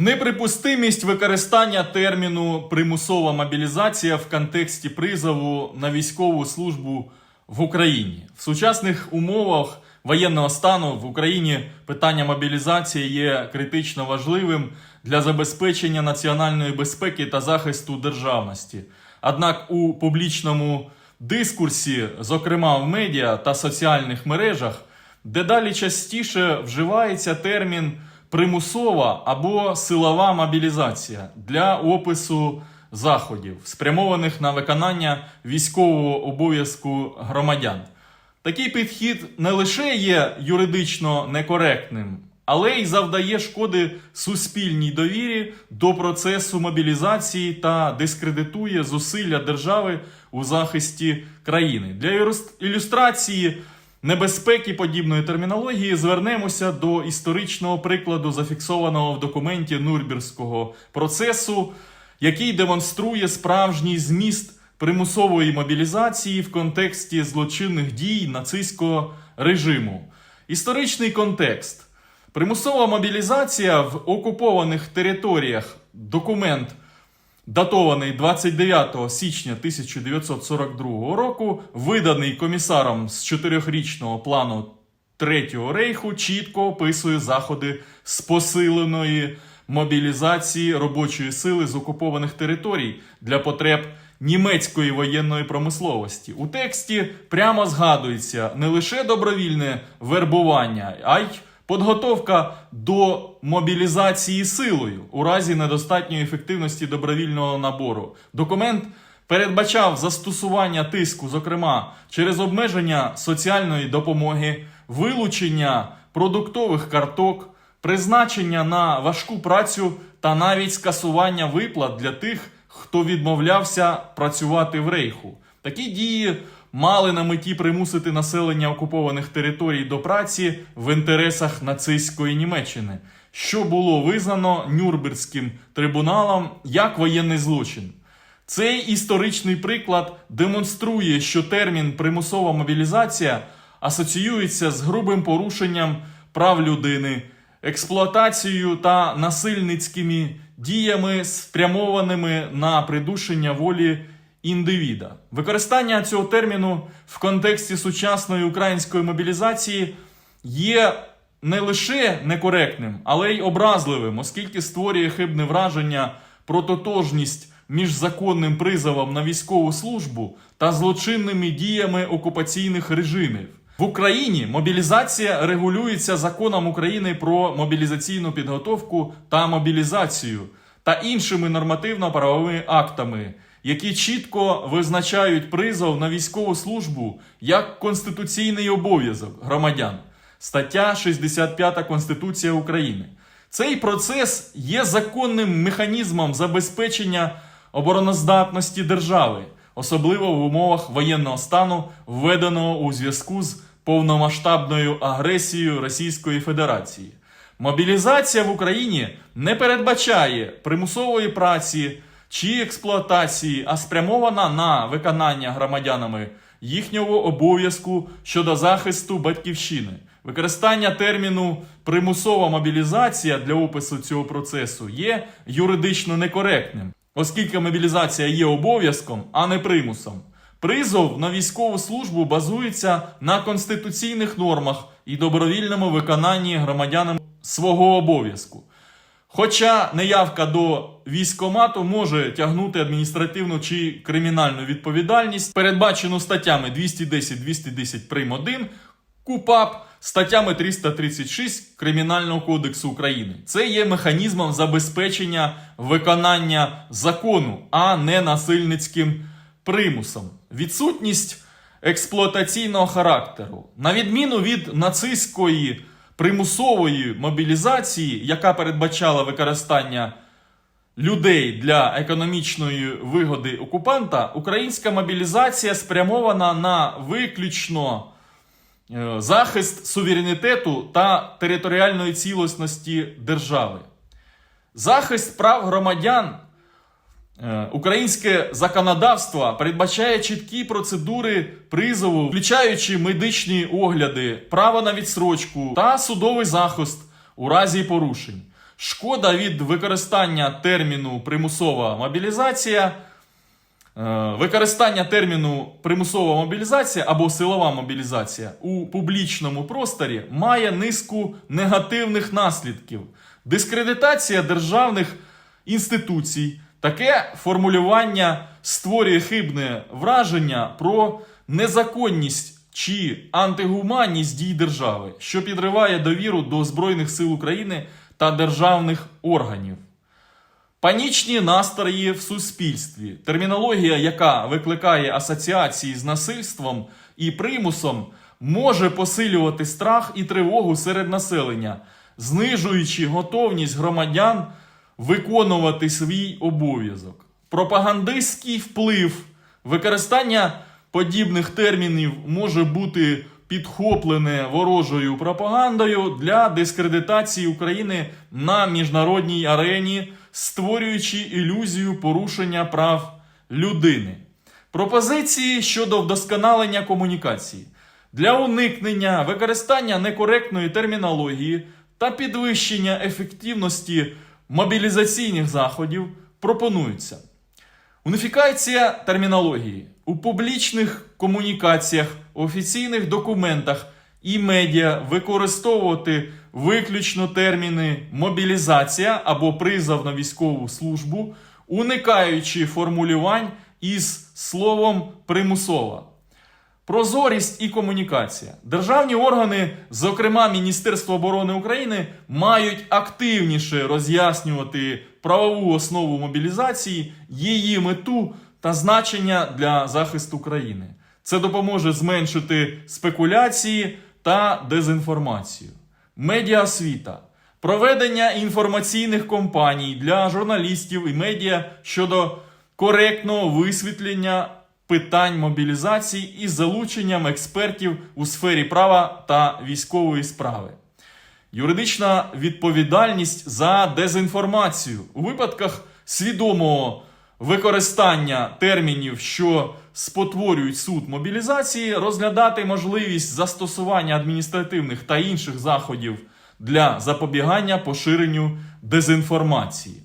Неприпустимість використання терміну примусова мобілізація в контексті призову на військову службу в Україні. В сучасних умовах воєнного стану в Україні питання мобілізації є критично важливим для забезпечення національної безпеки та захисту державності. Однак у публічному дискурсі, зокрема в медіа та соціальних мережах, дедалі частіше вживається термін примусова або силова мобілізація для опису заходів, спрямованих на виконання військового обов'язку громадян. Такий підхід не лише є юридично некоректним, але й завдає шкоди суспільній довірі до процесу мобілізації та дискредитує зусилля держави у захисті країни. Для ілюстрації небезпеки подібної термінології звернемося до історичного прикладу, зафіксованого в документі Нурнберзького процесу, який демонструє справжній зміст примусової мобілізації в контексті злочинних дій нацистського режиму. Історичний контекст. Примусова мобілізація в окупованих територіях документ, датований 29 січня 1942 року, виданий комісаром з чотирьохрічного плану Третього рейху, чітко описує заходи з посиленої мобілізації робочої сили з окупованих територій для потреб німецької воєнної промисловості. У тексті прямо згадується не лише добровільне вербування, а й Подготовка до мобілізації силою у разі недостатньої ефективності добровільного набору. Документ передбачав застосування тиску, зокрема через обмеження соціальної допомоги, вилучення продуктових карток, призначення на важку працю та навіть скасування виплат для тих, хто відмовлявся працювати в рейху. Такі дії мали на меті примусити населення окупованих територій до праці в інтересах нацистської Німеччини, що було визнано Нюрнберзьким трибуналом як воєнний злочин. Цей історичний приклад демонструє, що термін примусова мобілізація асоціюється з грубим порушенням прав людини, експлуатацією та насильницькими діями, спрямованими на придушення волі індивіда. Використання цього терміну в контексті сучасної української мобілізації є не лише некоректним, але й образливим, оскільки створює хибне враження про тотожність між законним призовом на військову службу та злочинними діями окупаційних режимів. В Україні мобілізація регулюється законом України про мобілізаційну підготовку та мобілізацію та іншими нормативно-правовими актами, які чітко визначають призов на військову службу як конституційний обов'язок громадян. Стаття 65 Конституція України. Цей процес є законним механізмом забезпечення обороноздатності держави, особливо в умовах воєнного стану, введеного у зв'язку з повномасштабною агресією Російської Федерації. Мобілізація в Україні не передбачає примусової праці чи експлуатації, а спрямована на виконання громадянами їхнього обов'язку щодо захисту батьківщини. Використання терміну примусова мобілізація для опису цього процесу є юридично некоректним, оскільки мобілізація є обов'язком, а не примусом. Призов на військову службу базується на конституційних нормах і добровільному виконанні громадянам свого обов'язку. Хоча неявка до військомату може тягнути адміністративну чи кримінальну відповідальність, передбачену статтями 210 210 прим. 1 КУПАП статтями 336 Кримінального кодексу України. Це є механізмом забезпечення виконання закону, а не насильницьким примусом. Відсутність експлуатаційного характеру, на відміну від нацистської примусової мобілізації, яка передбачала використання людей для економічної вигоди окупанта, українська мобілізація спрямована на виключно е, захист суверенітету та територіальної цілісності держави. Захист прав громадян. Е, Українське законодавство передбачає чіткі процедури призову, включаючи медичні огляди, право на відсрочку та судовий захист у разі порушень. Шкода від використання терміну примусова мобілізація. Е, Використання терміну примусова мобілізація або силова мобілізація у публічному просторі має низку негативних наслідків. Дискредитація державних інституцій. Таке формулювання створює хибне враження про незаконність чи антигуманність дій держави, що підриває довіру до Збройних сил України та державних органів. Панічні настрої в суспільстві, термінологія, яка викликає асоціації з насильством і примусом, може посилювати страх і тривогу серед населення, знижуючи готовність громадян виконувати свій обов'язок. Пропагандистський вплив використання подібних термінів може бути підхоплене ворожою пропагандою для дискредитації України на міжнародній арені, створюючи ілюзію порушення прав людини. Пропозиції щодо вдосконалення комунікації для уникнення використання некоректної термінології та підвищення ефективності мобілізаційних заходів пропонуються. Уніфікація термінології у публічних комунікаціях, офіційних документах і медіа використовувати виключно терміни мобілізація або призов на військову службу, уникаючи формулювань із словом примусова. Прозорість і комунікація. Державні органи, зокрема Міністерство оборони України, мають активніше роз'яснювати правову основу мобілізації, її мету та значення для захисту країни. Це допоможе зменшити спекуляції та дезінформацію. Медіаосвіта. Проведення інформаційних кампаній для журналістів і медіа щодо коректного висвітлення питань мобілізації із залученням експертів у сфері права та військової справи. Юридична відповідальність за дезінформацію у випадках свідомого використання термінів, що спотворюють суд мобілізації, розглядати можливість застосування адміністративних та інших заходів для запобігання поширенню дезінформації.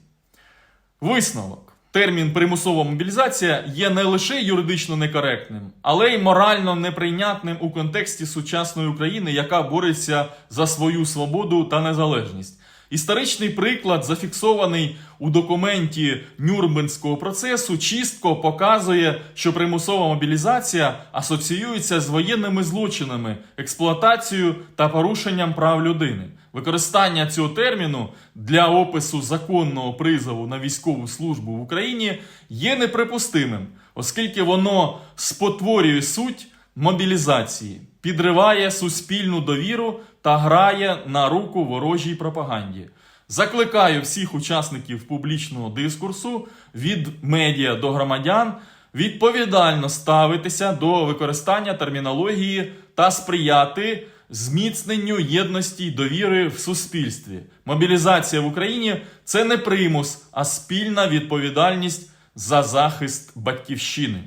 Висновок. Термін примусова мобілізація є не лише юридично некоректним, але й морально неприйнятним у контексті сучасної України, яка бореться за свою свободу та незалежність. Історичний приклад, зафіксований у документі Нюрнберзького процесу, чітко показує, що примусова мобілізація асоціюється з воєнними злочинами, експлуатацією та порушенням прав людини. Використання цього терміну для опису законного призову на військову службу в Україні є неприпустимим, оскільки воно спотворює суть мобілізації, підриває суспільну довіру та грає на руку ворожій пропаганді. Закликаю всіх учасників публічного дискурсу від медіа до громадян відповідально ставитися до використання термінології та сприяти зміцненню єдності й довіри в суспільстві. Мобілізація в Україні це не примус, а спільна відповідальність за захист батьківщини.